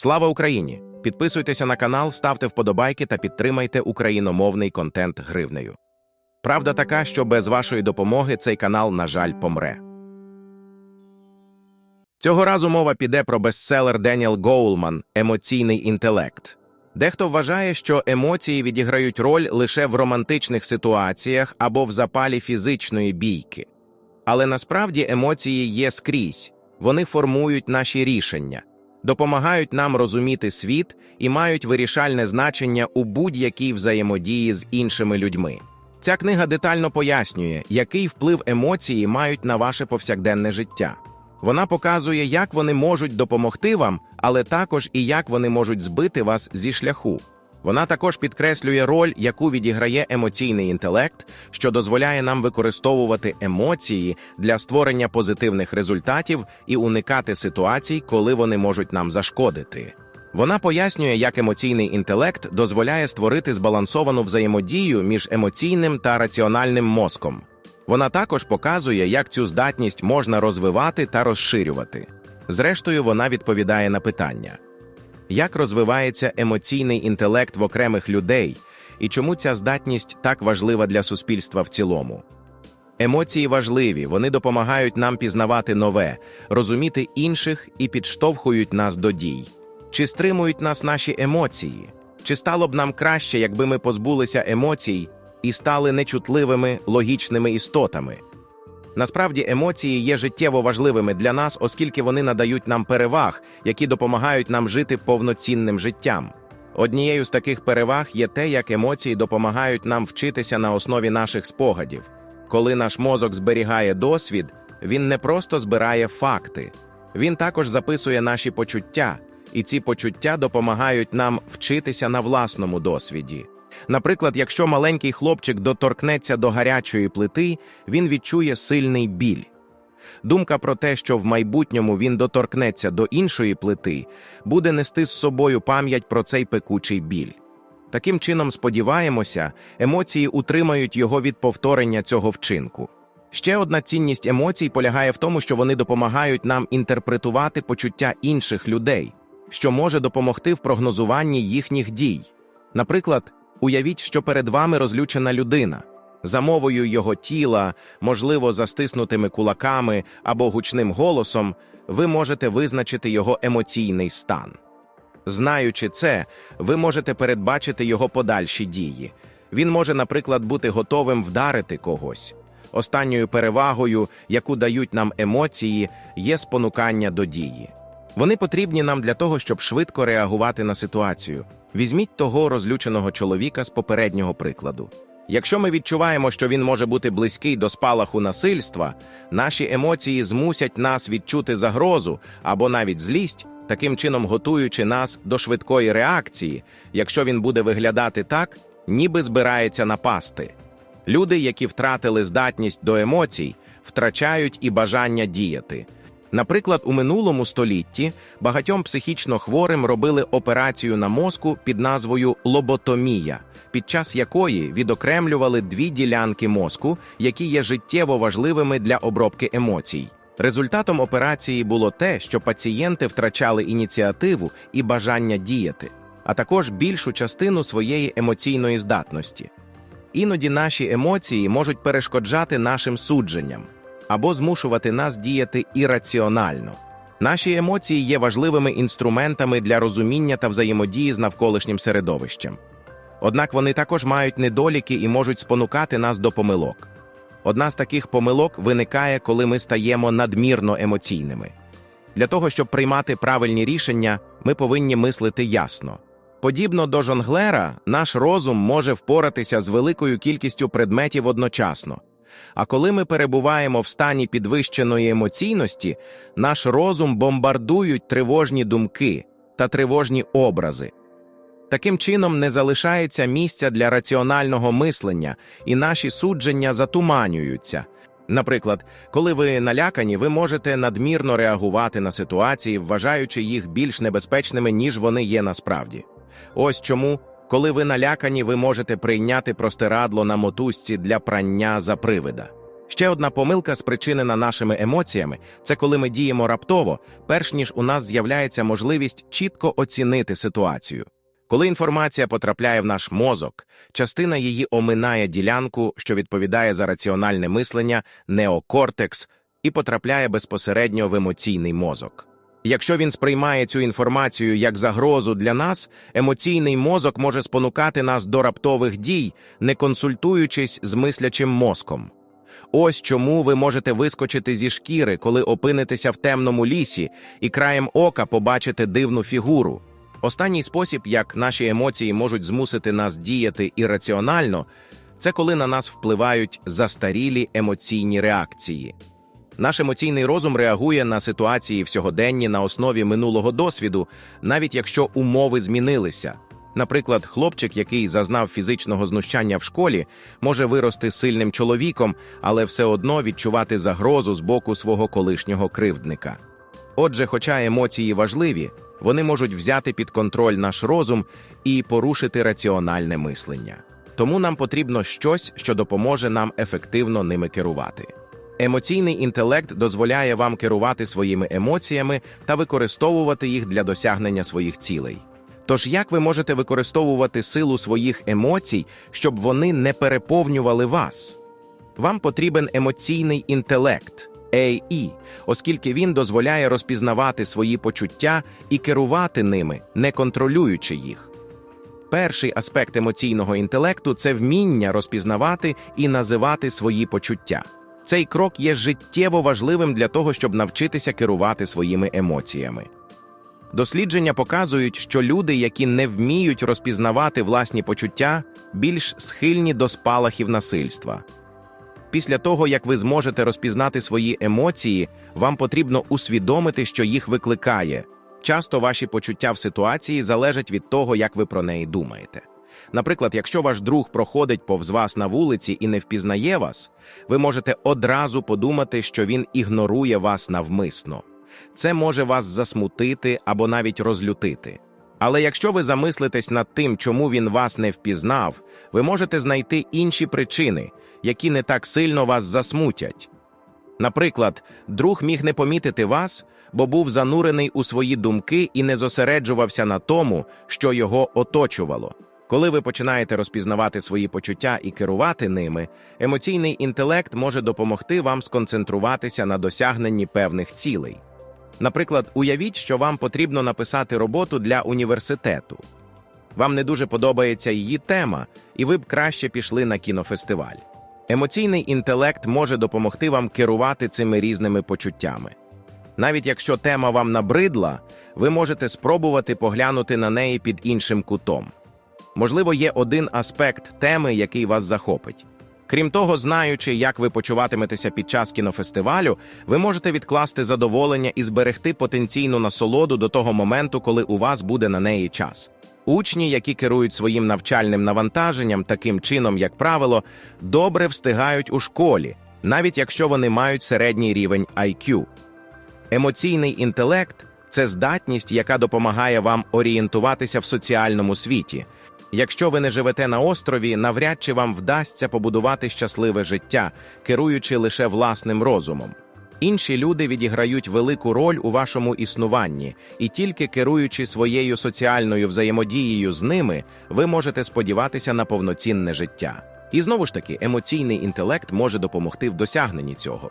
Слава Україні! Підписуйтеся на канал, ставте вподобайки та підтримайте україномовний контент гривнею. Правда така, що без вашої допомоги цей канал, на жаль, помре. Цього разу мова піде про бестселер Деніел Гоулман Емоційний інтелект. Дехто вважає, що емоції відіграють роль лише в романтичних ситуаціях або в запалі фізичної бійки. Але насправді емоції є скрізь, вони формують наші рішення, допомагають нам розуміти світ і мають вирішальне значення у будь-якій взаємодії з іншими людьми. Ця книга детально пояснює, який вплив емоції мають на ваше повсякденне життя. Вона показує, як вони можуть допомогти вам, але також і як вони можуть збити вас зі шляху. Вона також підкреслює роль, яку відіграє емоційний інтелект, що дозволяє нам використовувати емоції для створення позитивних результатів і уникати ситуацій, коли вони можуть нам зашкодити. Вона пояснює, як емоційний інтелект дозволяє створити збалансовану взаємодію між емоційним та раціональним мозком. Вона також показує, як цю здатність можна розвивати та розширювати. Зрештою, вона відповідає на питання: як розвивається емоційний інтелект в окремих людей і чому ця здатність так важлива для суспільства в цілому? Емоції важливі, вони допомагають нам пізнавати нове, розуміти інших і підштовхують нас до дій. Чи стримують нас наші емоції? Чи стало б нам краще, якби ми позбулися емоцій і стали нечутливими логічними істотами? Насправді емоції є життєво важливими для нас, оскільки вони надають нам переваг, які допомагають нам жити повноцінним життям. Однією з таких переваг є те, як емоції допомагають нам вчитися на основі наших спогадів. Коли наш мозок зберігає досвід, він не просто збирає факти, він також записує наші почуття, і ці почуття допомагають нам вчитися на власному досвіді. Наприклад, якщо маленький хлопчик доторкнеться до гарячої плити, він відчує сильний біль. Думка про те, що в майбутньому він доторкнеться до іншої плити, буде нести з собою пам'ять про цей пекучий біль. Таким чином, сподіваємося, емоції утримають його від повторення цього вчинку. Ще одна цінність емоцій полягає в тому, що вони допомагають нам інтерпретувати почуття інших людей, що може допомогти в прогнозуванні їхніх дій. Наприклад, Уявіть, що перед вами розлючена людина. За мовою його тіла, можливо, застиснутими кулаками або гучним голосом, ви можете визначити його емоційний стан. Знаючи це, ви можете передбачити його подальші дії. Він може, наприклад, бути готовим вдарити когось. Останньою перевагою, яку дають нам емоції, є спонукання до дії. Вони потрібні нам для того, щоб швидко реагувати на ситуацію. Візьміть того розлюченого чоловіка з попереднього прикладу. Якщо ми відчуваємо, що він може бути близький до спалаху насильства, наші емоції змусять нас відчути загрозу або навіть злість, таким чином готуючи нас до швидкої реакції, якщо він буде виглядати так, ніби збирається напасти. Люди, які втратили здатність до емоцій, втрачають і бажання діяти. Наприклад, у минулому столітті багатьом психічно хворим робили операцію на мозку під назвою лоботомія, під час якої відокремлювали дві ділянки мозку, які є життєво важливими для обробки емоцій. Результатом операції було те, що пацієнти втрачали ініціативу і бажання діяти, а також більшу частину своєї емоційної здатності. Іноді наші емоції можуть перешкоджати нашим судженням або змушувати нас діяти ірраціонально. Наші емоції є важливими інструментами для розуміння та взаємодії з навколишнім середовищем. Однак вони також мають недоліки і можуть спонукати нас до помилок. Одна з таких помилок виникає, коли ми стаємо надмірно емоційними. Для того, щоб приймати правильні рішення, ми повинні мислити ясно. Подібно до жонглера, наш розум може впоратися з великою кількістю предметів одночасно. А коли ми перебуваємо в стані підвищеної емоційності, наш розум бомбардують тривожні думки та тривожні образи. Таким чином не залишається місця для раціонального мислення, і наші судження затуманюються. Наприклад, коли ви налякані, ви можете надмірно реагувати на ситуації, вважаючи їх більш небезпечними, ніж вони є насправді. Ось чому коли ви налякані, ви можете прийняти простирадло на мотузці для прання за привида. Ще одна помилка, спричинена нашими емоціями, це коли ми діємо раптово, перш ніж у нас з'являється можливість чітко оцінити ситуацію. Коли інформація потрапляє в наш мозок, частина її оминає ділянку, що відповідає за раціональне мислення, неокортекс, і потрапляє безпосередньо в емоційний мозок. Якщо він сприймає цю інформацію як загрозу для нас, емоційний мозок може спонукати нас до раптових дій, не консультуючись з мислячим мозком. Ось чому ви можете вискочити зі шкіри, коли опинитеся в темному лісі, і краєм ока побачите дивну фігуру. Останній спосіб, як наші емоції можуть змусити нас діяти ірраціонально, це коли на нас впливають застарілі емоційні реакції. Наш емоційний розум реагує на ситуації в сьогоденні на основі минулого досвіду, навіть якщо умови змінилися. Наприклад, хлопчик, який зазнав фізичного знущання в школі, може вирости сильним чоловіком, але все одно відчувати загрозу з боку свого колишнього кривдника. Отже, хоча емоції важливі, вони можуть взяти під контроль наш розум і порушити раціональне мислення. Тому нам потрібно щось, що допоможе нам ефективно ними керувати. Емоційний інтелект дозволяє вам керувати своїми емоціями та використовувати їх для досягнення своїх цілей. Тож як ви можете використовувати силу своїх емоцій, щоб вони не переповнювали вас? Вам потрібен емоційний інтелект AI, оскільки він дозволяє розпізнавати свої почуття і керувати ними, не контролюючи їх. Перший аспект емоційного інтелекту це вміння розпізнавати і називати свої почуття. Цей крок є життєво важливим для того, щоб навчитися керувати своїми емоціями. Дослідження показують, що люди, які не вміють розпізнавати власні почуття, більш схильні до спалахів насильства. Після того, як ви зможете розпізнати свої емоції, вам потрібно усвідомити, що їх викликає. Часто ваші почуття в ситуації залежать від того, як ви про неї думаєте. Наприклад, якщо ваш друг проходить повз вас на вулиці і не впізнає вас, ви можете одразу подумати, що він ігнорує вас навмисно. Це може вас засмутити або навіть розлютити. Але якщо ви замислитесь над тим, чому він вас не впізнав, ви можете знайти інші причини, які не так сильно вас засмутять. Наприклад, друг міг не помітити вас, бо був занурений у свої думки і не зосереджувався на тому, що його оточувало. Коли ви починаєте розпізнавати свої почуття і керувати ними, емоційний інтелект може допомогти вам сконцентруватися на досягненні певних цілей. Наприклад, уявіть, що вам потрібно написати роботу для університету. Вам не дуже подобається її тема, і ви б краще пішли на кінофестиваль. Емоційний інтелект може допомогти вам керувати цими різними почуттями. Навіть якщо тема вам набридла, ви можете спробувати поглянути на неї під іншим кутом. Можливо, є один аспект теми, який вас захопить. Крім того, знаючи, як ви почуватиметеся під час кінофестивалю, ви можете відкласти задоволення і зберегти потенційну насолоду до того моменту, коли у вас буде на неї час. Учні, які керують своїм навчальним навантаженням таким чином, як правило, добре встигають у школі, навіть якщо вони мають середній рівень IQ. Емоційний інтелект це здатність, яка допомагає вам орієнтуватися в соціальному світі. Якщо ви не живете на острові, навряд чи вам вдасться побудувати щасливе життя, керуючи лише власним розумом. Інші люди відіграють велику роль у вашому існуванні, і тільки керуючи своєю соціальною взаємодією з ними, ви можете сподіватися на повноцінне життя. І знову ж таки, емоційний інтелект може допомогти в досягненні цього.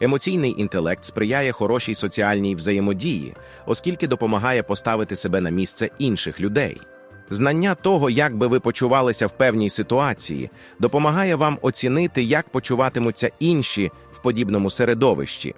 Емоційний інтелект сприяє хорошій соціальній взаємодії, оскільки допомагає поставити себе на місце інших людей. Знання того, як би ви почувалися в певній ситуації, допомагає вам оцінити, як почуватимуться інші в подібному середовищі.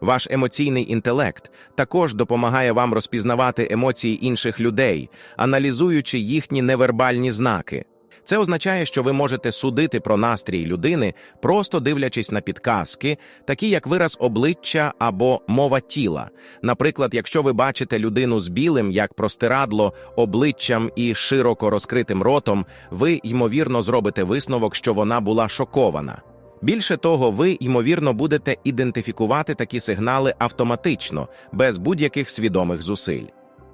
Ваш емоційний інтелект також допомагає вам розпізнавати емоції інших людей, аналізуючи їхні невербальні знаки. Це означає, що ви можете судити про настрій людини, просто дивлячись на підказки, такі як вираз обличчя або мова тіла. Наприклад, якщо ви бачите людину з білим, як простирадло, обличчям і широко розкритим ротом, ви ймовірно зробите висновок, що вона була шокована. Більше того, ви ймовірно будете ідентифікувати такі сигнали автоматично, без будь-яких свідомих зусиль.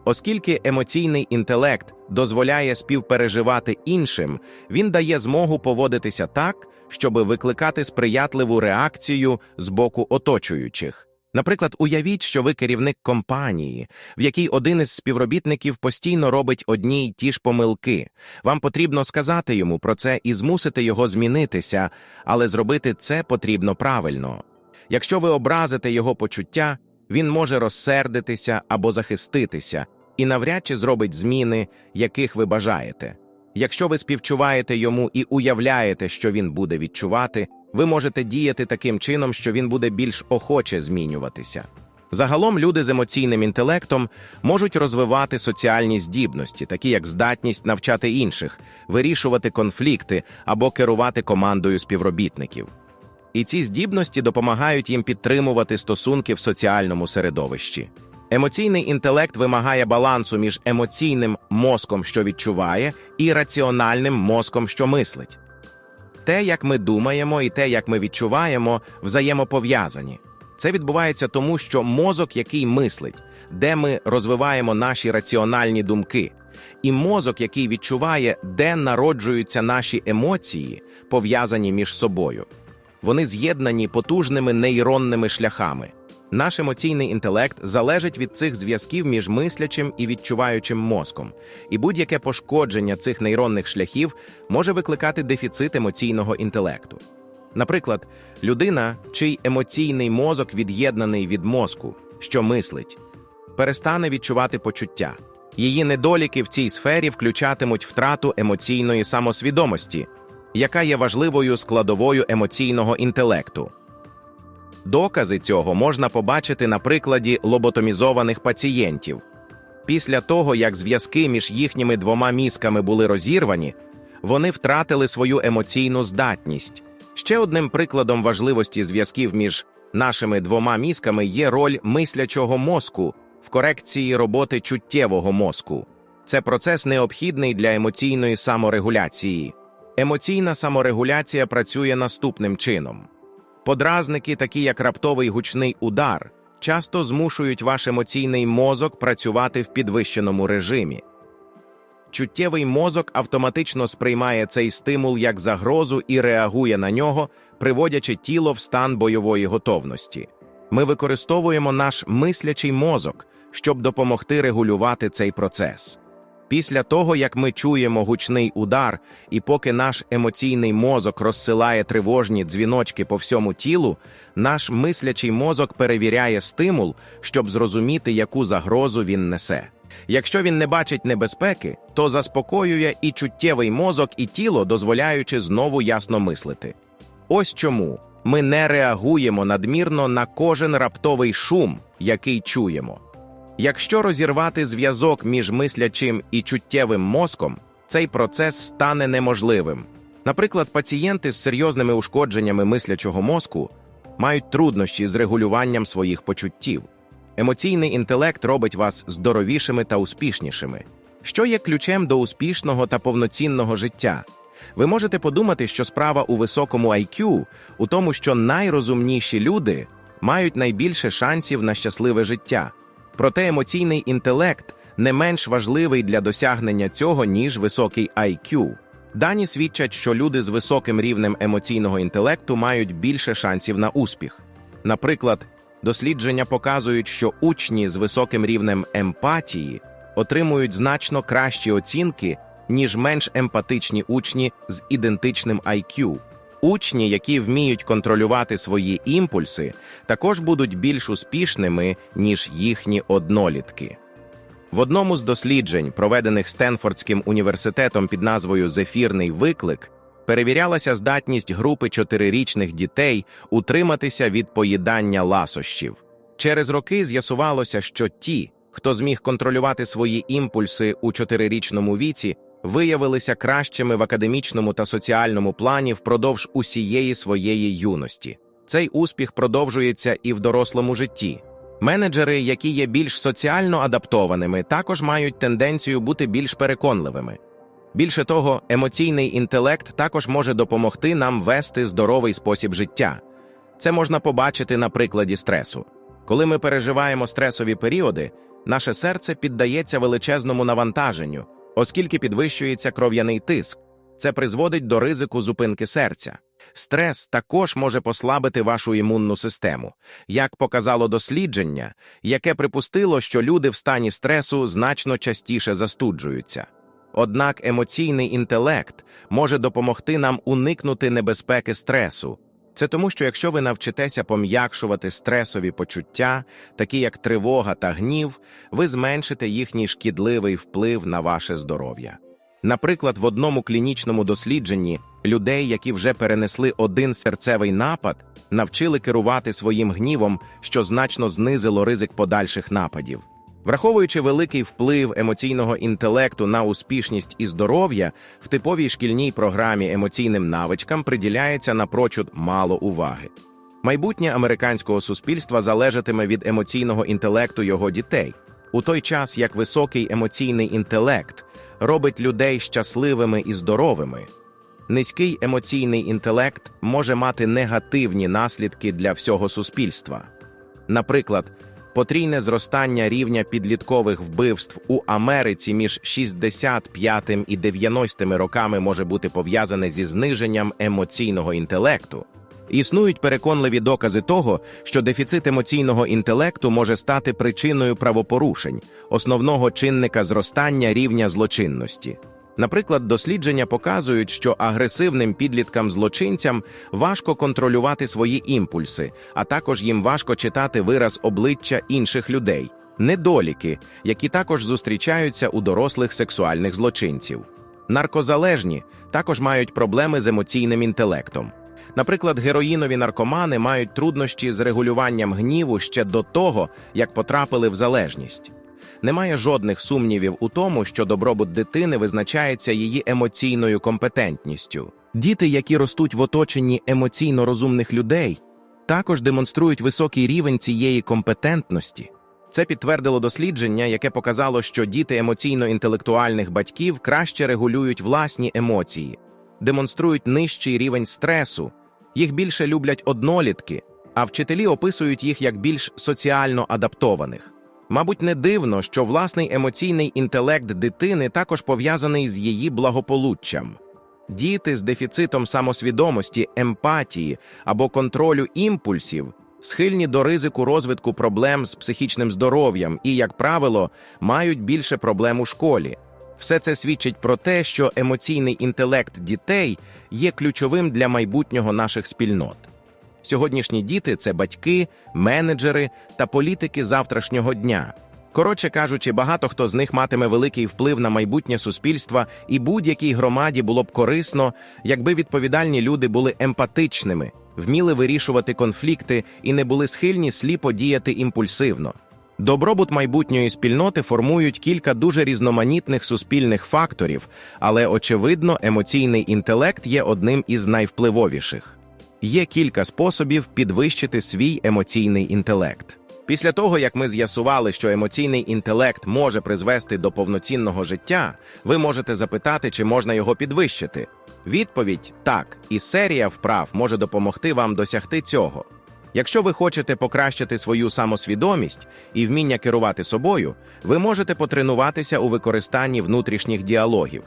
Оскільки емоційний інтелект дозволяє співпереживати іншим, він дає змогу поводитися так, щоб викликати сприятливу реакцію з боку оточуючих. Наприклад, уявіть, що ви керівник компанії, в якій один із співробітників постійно робить одні й ті ж помилки. Вам потрібно сказати йому про це і змусити його змінитися, але зробити це потрібно правильно. Якщо ви образите його почуття, він може розсердитися або захиститися і навряд чи зробить зміни, яких ви бажаєте. Якщо ви співчуваєте йому і уявляєте, що він буде відчувати, ви можете діяти таким чином, що він буде більш охоче змінюватися. Загалом люди з емоційним інтелектом можуть розвивати соціальні здібності, такі як здатність навчати інших, вирішувати конфлікти або керувати командою співробітників. І ці здібності допомагають їм підтримувати стосунки в соціальному середовищі. Емоційний інтелект вимагає балансу між емоційним мозком, що відчуває, і раціональним мозком, що мислить. Те, як ми думаємо, і те, як ми відчуваємо, взаємопов'язані. Це відбувається тому, що мозок, який мислить, де ми розвиваємо наші раціональні думки, і мозок, який відчуває, де народжуються наші емоції, пов'язані між собою. Вони з'єднані потужними нейронними шляхами. Наш емоційний інтелект залежить від цих зв'язків між мислячим і відчуваючим мозком, і будь-яке пошкодження цих нейронних шляхів може викликати дефіцит емоційного інтелекту. Наприклад, людина, чий емоційний мозок від'єднаний від мозку, що мислить, перестане відчувати почуття. Її недоліки в цій сфері включатимуть втрату емоційної самосвідомості, яка є важливою складовою емоційного інтелекту. Докази цього можна побачити на прикладі лоботомізованих пацієнтів. Після того, як зв'язки між їхніми двома мізками були розірвані, вони втратили свою емоційну здатність. Ще одним прикладом важливості зв'язків між нашими двома мізками є роль мислячого мозку в корекції роботи чуттєвого мозку. Це процес необхідний для емоційної саморегуляції. Емоційна саморегуляція працює наступним чином. Подразники, такі як раптовий гучний удар, часто змушують ваш емоційний мозок працювати в підвищеному режимі. Чуттєвий мозок автоматично сприймає цей стимул як загрозу і реагує на нього, приводячи тіло в стан бойової готовності. Ми використовуємо наш мислячий мозок, щоб допомогти регулювати цей процес. Після того, як ми чуємо гучний удар, і поки наш емоційний мозок розсилає тривожні дзвіночки по всьому тілу, наш мислячий мозок перевіряє стимул, щоб зрозуміти, яку загрозу він несе. Якщо він не бачить небезпеки, то заспокоює і чуттєвий мозок, і тіло, дозволяючи знову ясно мислити. Ось чому ми не реагуємо надмірно на кожен раптовий шум, який чуємо. Якщо розірвати зв'язок між мислячим і чуттєвим мозком, цей процес стане неможливим. Наприклад, пацієнти з серйозними ушкодженнями мислячого мозку мають труднощі з регулюванням своїх почуттів. Емоційний інтелект робить вас здоровішими та успішнішими, що є ключем до успішного та повноцінного життя. Ви можете подумати, що справа у високому IQ, у тому, що найрозумніші люди мають найбільше шансів на щасливе життя. Проте емоційний інтелект не менш важливий для досягнення цього, ніж високий IQ. Дані свідчать, що люди з високим рівнем емоційного інтелекту мають більше шансів на успіх. Наприклад, дослідження показують, що учні з високим рівнем емпатії отримують значно кращі оцінки, ніж менш емпатичні учні з ідентичним IQ. Учні, які вміють контролювати свої імпульси, також будуть більш успішними, ніж їхні однолітки. В одному з досліджень, проведених Стенфордським університетом під назвою Зефірний виклик, перевірялася здатність групи чотирирічних дітей утриматися від поїдання ласощів. Через роки з'ясувалося, що ті, хто зміг контролювати свої імпульси у чотирирічному віці, виявилися кращими в академічному та соціальному плані впродовж усієї своєї юності. Цей успіх продовжується і в дорослому житті. Менеджери, які є більш соціально адаптованими, також мають тенденцію бути більш переконливими. Більше того, емоційний інтелект також може допомогти нам вести здоровий спосіб життя. Це можна побачити на прикладі стресу. Коли ми переживаємо стресові періоди, наше серце піддається величезному навантаженню, оскільки підвищується кров'яний тиск. Це призводить до ризику зупинки серця. Стрес також може послабити вашу імунну систему, як показало дослідження, яке припустило, що люди в стані стресу значно частіше застуджуються. Однак емоційний інтелект може допомогти нам уникнути небезпеки стресу. Це тому, що якщо ви навчитеся пом'якшувати стресові почуття, такі як тривога та гнів, ви зменшите їхній шкідливий вплив на ваше здоров'я. Наприклад, в одному клінічному дослідженні людей, які вже перенесли один серцевий напад, навчили керувати своїм гнівом, що значно знизило ризик подальших нападів. Враховуючи великий вплив емоційного інтелекту на успішність і здоров'я, в типовій шкільній програмі емоційним навичкам приділяється напрочуд мало уваги. Майбутнє американського суспільства залежатиме від емоційного інтелекту його дітей, у той час як високий емоційний інтелект робить людей щасливими і здоровими. Низький емоційний інтелект може мати негативні наслідки для всього суспільства. Наприклад, потрійне зростання рівня підліткових вбивств у Америці між 65 і 90 роками може бути пов'язане зі зниженням емоційного інтелекту. Існують переконливі докази того, що дефіцит емоційного інтелекту може стати причиною правопорушень, основного чинника зростання рівня злочинності. Наприклад, дослідження показують, що агресивним підліткам-злочинцям важко контролювати свої імпульси, а також їм важко читати вираз обличчя інших людей, недоліки, які також зустрічаються у дорослих сексуальних злочинців. Наркозалежні також мають проблеми з емоційним інтелектом. Наприклад, героїнові наркомани мають труднощі з регулюванням гніву ще до того, як потрапили в залежність. Немає жодних сумнівів у тому, що добробут дитини визначається її емоційною компетентністю. Діти, які ростуть в оточенні емоційно розумних людей, також демонструють високий рівень цієї компетентності. Це підтвердило дослідження, яке показало, що діти емоційно-інтелектуальних батьків краще регулюють власні емоції, демонструють нижчий рівень стресу, їх більше люблять однолітки, а вчителі описують їх як більш соціально адаптованих. Мабуть, не дивно, що власний емоційний інтелект дитини також пов'язаний з її благополуччям. Діти з дефіцитом самосвідомості, емпатії або контролю імпульсів схильні до ризику розвитку проблем з психічним здоров'ям і, як правило, мають більше проблем у школі. Все це свідчить про те, що емоційний інтелект дітей є ключовим для майбутнього наших спільнот. Сьогоднішні діти це батьки, менеджери та політики завтрашнього дня. Коротше кажучи, багато хто з них матиме великий вплив на майбутнє суспільства, і будь-якій громаді було б корисно, якби відповідальні люди були емпатичними, вміли вирішувати конфлікти і не були схильні сліпо діяти імпульсивно. Добробут майбутньої спільноти формують кілька дуже різноманітних суспільних факторів, але очевидно, емоційний інтелект є одним із найвпливовіших. Є кілька способів підвищити свій емоційний інтелект. Після того, як ми з'ясували, що емоційний інтелект може призвести до повноцінного життя, ви можете запитати, чи можна його підвищити. Відповідь так, і серія вправ може допомогти вам досягти цього. Якщо ви хочете покращити свою самосвідомість і вміння керувати собою, ви можете потренуватися у використанні внутрішніх діалогів.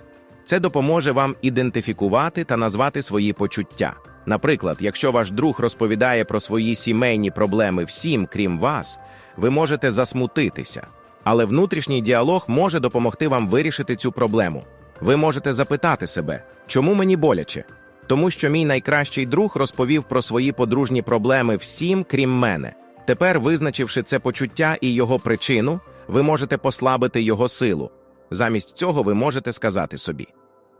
Це допоможе вам ідентифікувати та назвати свої почуття. Наприклад, якщо ваш друг розповідає про свої сімейні проблеми всім, крім вас, ви можете засмутитися. Але внутрішній діалог може допомогти вам вирішити цю проблему. Ви можете запитати себе, чому мені боляче? Тому що мій найкращий друг розповів про свої подружні проблеми всім, крім мене. Тепер, визначивши це почуття і його причину, ви можете послабити його силу. Замість цього ви можете сказати собі.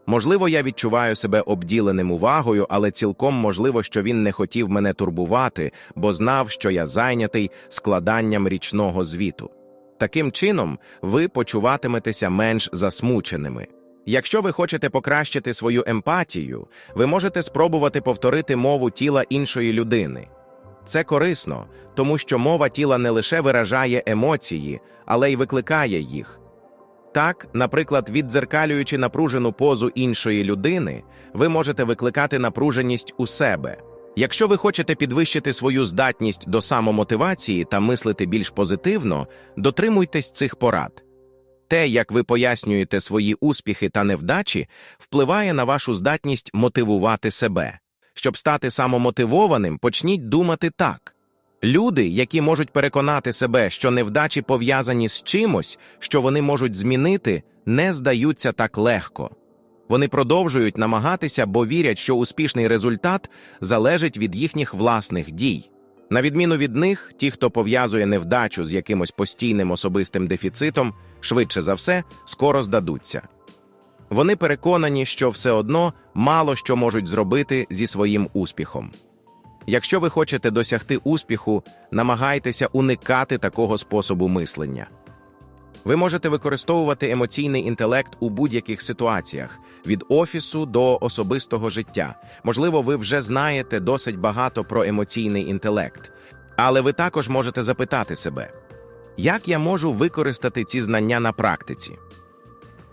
Можливо, я відчуваю себе обділеним увагою, але цілком можливо, що він не хотів мене турбувати, бо знав, що я зайнятий складанням річного звіту. Таким чином, ви почуватиметеся менш засмученими. Якщо ви хочете покращити свою емпатію, ви можете спробувати повторити мову тіла іншої людини. Це корисно, тому що мова тіла не лише виражає емоції, але й викликає їх. Так, наприклад, віддзеркалюючи напружену позу іншої людини, ви можете викликати напруженість у себе. Якщо ви хочете підвищити свою здатність до самомотивації та мислити більш позитивно, дотримуйтесь цих порад. Те, як ви пояснюєте свої успіхи та невдачі, впливає на вашу здатність мотивувати себе. Щоб стати самомотивованим, почніть думати так. Люди, які можуть переконати себе, що невдачі пов'язані з чимось, що вони можуть змінити, не здаються так легко. Вони продовжують намагатися, бо вірять, що успішний результат залежить від їхніх власних дій. На відміну від них, ті, хто пов'язує невдачу з якимось постійним особистим дефіцитом, швидше за все, скоро здадуться. Вони переконані, що все одно мало що можуть зробити зі своїм успіхом. Якщо ви хочете досягти успіху, намагайтеся уникати такого способу мислення. Ви можете використовувати емоційний інтелект у будь-яких ситуаціях від офісу до особистого життя. Можливо, ви вже знаєте досить багато про емоційний інтелект, але ви також можете запитати себе, як я можу використати ці знання на практиці?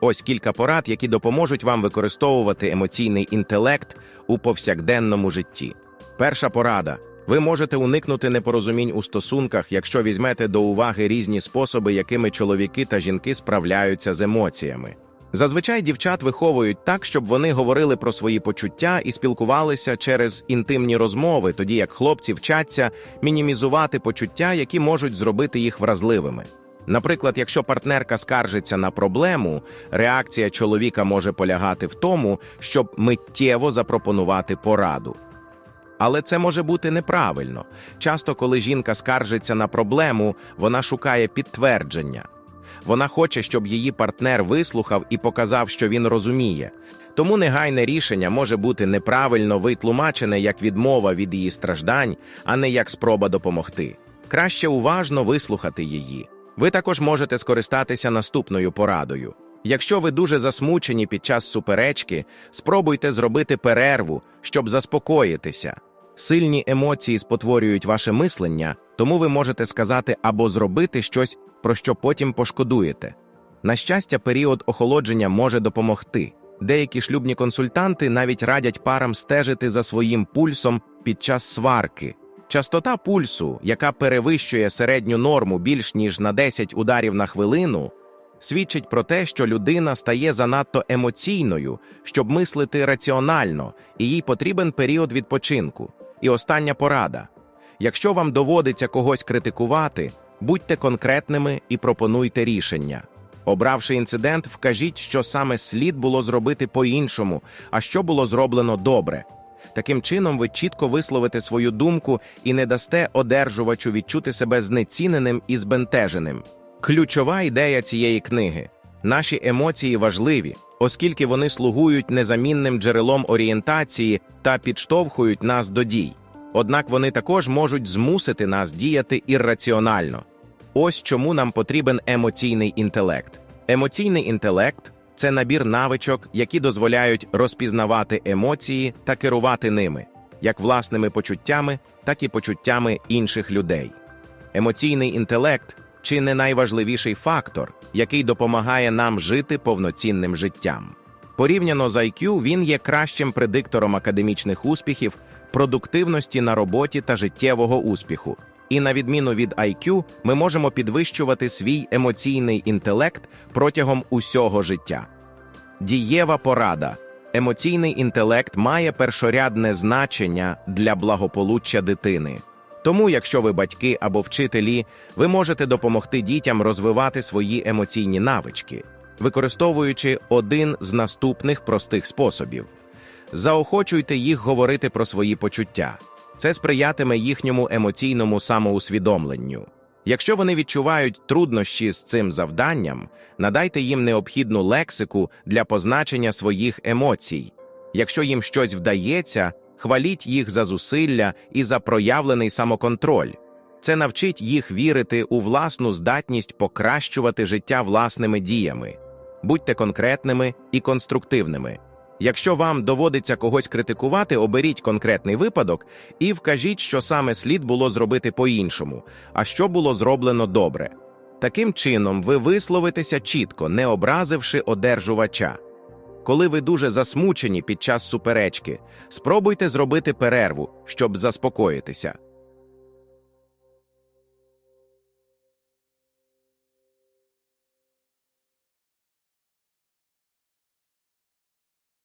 Ось кілька порад, які допоможуть вам використовувати емоційний інтелект у повсякденному житті. Перша порада. Ви можете уникнути непорозумінь у стосунках, якщо візьмете до уваги різні способи, якими чоловіки та жінки справляються з емоціями. Зазвичай дівчат виховують так, щоб вони говорили про свої почуття і спілкувалися через інтимні розмови, тоді як хлопці вчаться мінімізувати почуття, які можуть зробити їх вразливими. Наприклад, якщо партнерка скаржиться на проблему, реакція чоловіка може полягати в тому, щоб миттєво запропонувати пораду. Але це може бути неправильно. Часто, коли жінка скаржиться на проблему, вона шукає підтвердження. Вона хоче, щоб її партнер вислухав і показав, що він розуміє. Тому негайне рішення може бути неправильно витлумачене як відмова від її страждань, а не як спроба допомогти. Краще уважно вислухати її. Ви також можете скористатися наступною порадою. Якщо ви дуже засмучені під час суперечки, спробуйте зробити перерву, щоб заспокоїтися. Сильні емоції спотворюють ваше мислення, тому ви можете сказати або зробити щось, про що потім пошкодуєте. На щастя, період охолодження може допомогти. Деякі шлюбні консультанти навіть радять парам стежити за своїм пульсом під час сварки. Частота пульсу, яка перевищує середню норму більш ніж на 10 ударів на хвилину, свідчить про те, що людина стає занадто емоційною, щоб мислити раціонально, і їй потрібен період відпочинку. І остання порада: якщо вам доводиться когось критикувати, будьте конкретними і пропонуйте рішення. Обравши інцидент, вкажіть, що саме слід було зробити по-іншому, а що було зроблено добре. Таким чином, ви чітко висловите свою думку і не дасте одержувачу відчути себе знеціненим і збентеженим. Ключова ідея цієї книги: наші емоції важливі, оскільки вони слугують незамінним джерелом орієнтації та підштовхують нас до дій. Однак вони також можуть змусити нас діяти ірраціонально. Ось чому нам потрібен емоційний інтелект. Емоційний інтелект це набір навичок, які дозволяють розпізнавати емоції та керувати ними, як власними почуттями, так і почуттями інших людей. Емоційний інтелект чи не найважливіший фактор, який допомагає нам жити повноцінним життям. Порівняно з IQ, він є кращим предиктором академічних успіхів, продуктивності на роботі та життєвого успіху. І на відміну від IQ, ми можемо підвищувати свій емоційний інтелект протягом усього життя. Дієва порада. Емоційний інтелект має першорядне значення для благополуччя дитини. Тому, якщо ви батьки або вчителі, ви можете допомогти дітям розвивати свої емоційні навички, використовуючи один з наступних простих способів. Заохочуйте їх говорити про свої почуття. Це сприятиме їхньому емоційному самоусвідомленню. Якщо вони відчувають труднощі з цим завданням, надайте їм необхідну лексику для позначення своїх емоцій. Якщо їм щось вдається, хваліть їх за зусилля і за проявлений самоконтроль. Це навчить їх вірити у власну здатність покращувати життя власними діями. Будьте конкретними і конструктивними. Якщо вам доводиться когось критикувати, оберіть конкретний випадок і вкажіть, що саме слід було зробити по-іншому, а що було зроблено добре. Таким чином, ви висловитеся чітко, не образивши одержувача. Коли ви дуже засмучені під час суперечки, спробуйте зробити перерву, щоб заспокоїтися.